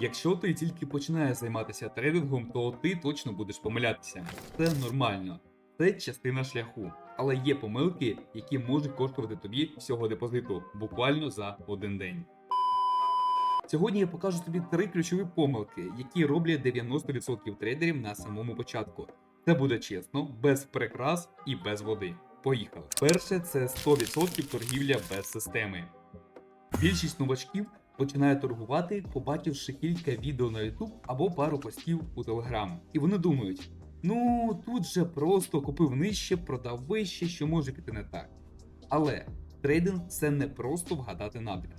Якщо ти тільки починаєш займатися трейдингом, то ти точно будеш помилятися. Це нормально, це частина шляху. Але є помилки, які можуть коштувати тобі всього депозиту буквально за один день. Сьогодні я покажу тобі три ключові помилки, які роблять 90% трейдерів на самому початку. Це буде чесно, без прикрас і без води. Поїхали. Перше це 100% торгівля без системи. Більшість новачків починає торгувати, побачивши кілька відео на YouTube або пару постів у Telegram. І вони думають: ну тут же просто купив нижче, продав вище, що може піти не так. Але трейдинг це не просто вгадати напрям.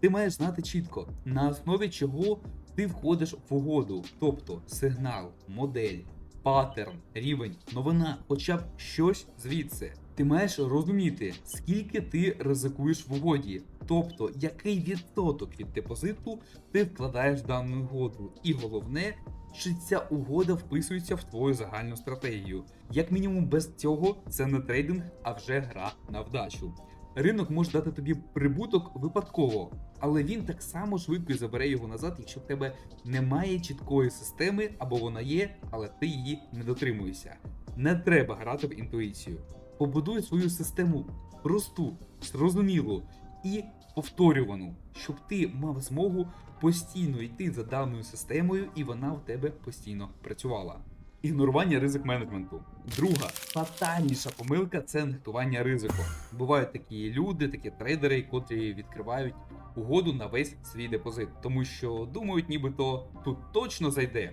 Ти маєш знати чітко, на основі чого ти входиш в угоду, тобто сигнал, модель, паттерн, рівень, новина, хоча б щось звідси. Ти маєш розуміти, скільки ти ризикуєш в угоді, тобто який відсоток від депозиту ти вкладаєш в дану угоду. І головне, чи ця угода вписується в твою загальну стратегію. Як мінімум, без цього це не трейдинг, а вже гра на вдачу. Ринок може дати тобі прибуток випадково, але він так само швидко забере його назад, якщо в тебе немає чіткої системи, або вона є, але ти її не дотримуєшся. Не треба грати в інтуїцію. Побудуй свою систему просту, зрозумілу і повторювану, щоб ти мав змогу постійно йти за даною системою, і вона в тебе постійно працювала. Ігнорування ризик менеджменту. Друга фатальніша помилка це нехтування ризику. Бувають такі люди, такі трейдери, котрі відкривають угоду на весь свій депозит, тому що думають, нібито тут точно зайде.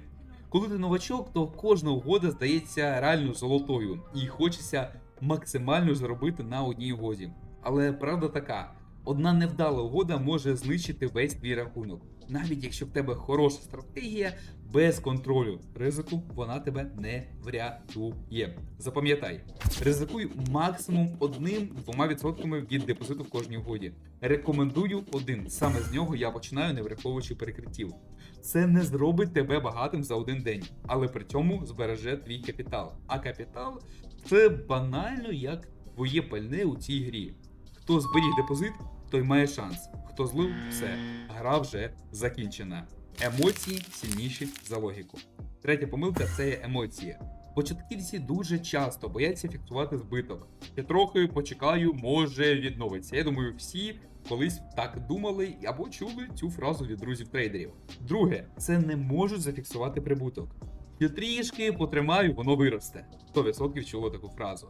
Коли ти новачок, то кожна угода здається реально золотою, і хочеться максимально заробити на одній угоді. Але правда така: одна невдала угода може знищити весь твій рахунок. Навіть якщо в тебе хороша стратегія, без контролю ризику вона тебе не врятує. Запам'ятай, ризикуй максимум одним-двома відсотками від депозиту в кожній угоді. Рекомендую один. Саме з нього я починаю, не враховуючи перекриттів. Це не зробить тебе багатим за один день, але при цьому збереже твій капітал. А капітал це банально як твоє пальне у цій грі. Хто зберіг депозит, той має шанс. Хто злив, все, гра вже закінчена. Емоції сильніші за логіку. Третя помилка це емоції. Початківці дуже часто бояться фіксувати збиток. Я трохи почекаю, може відновиться. Я думаю, всі колись так думали або чули цю фразу від друзів трейдерів. Друге, це не можуть зафіксувати прибуток. Я трішки потримаю, воно виросте. 100% чуло таку фразу.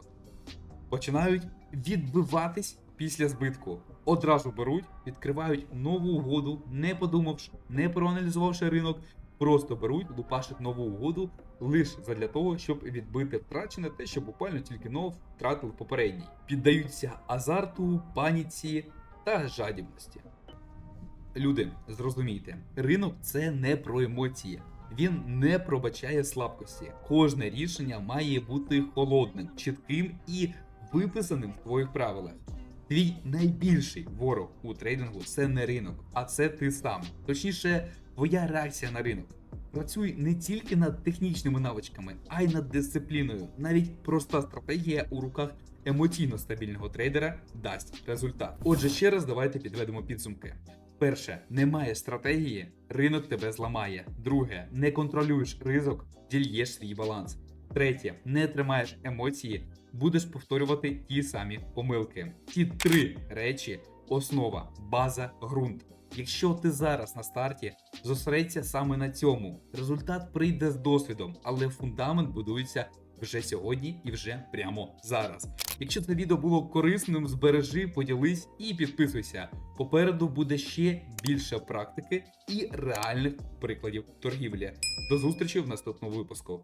Починають відбиватись після збитку. Одразу беруть, відкривають нову угоду, не подумавши, не проаналізувавши ринок, просто беруть, лупашать нову угоду лише задля того, щоб відбити втрачене те, що буквально тільки но втратили попередній. Піддаються азарту, паніці та жадібності. Люди, зрозумійте, ринок це не про емоції. Він не пробачає слабкості. Кожне рішення має бути холодним, чітким і виписаним в твоїх правилах. Твій найбільший ворог у трейдингу це не ринок, а це ти сам. Точніше, твоя реакція на ринок. Працюй не тільки над технічними навичками, а й над дисципліною. Навіть проста стратегія у руках емоційно стабільного трейдера дасть результат. Отже, ще раз давайте підведемо підсумки. Перше, немає стратегії, ринок тебе зламає. Друге, не контролюєш ризик, дільєш свій баланс. Третє, не тримаєш емоції, будеш повторювати ті самі помилки. Ці три речі основа, база, ґрунт. Якщо ти зараз на старті, зосередься саме на цьому. Результат прийде з досвідом, але фундамент будується вже сьогодні і вже прямо зараз. Якщо це відео було корисним, збережи, поділись і підписуйся. Попереду буде ще більше практики і реальних прикладів торгівлі. До зустрічі в наступному випуску.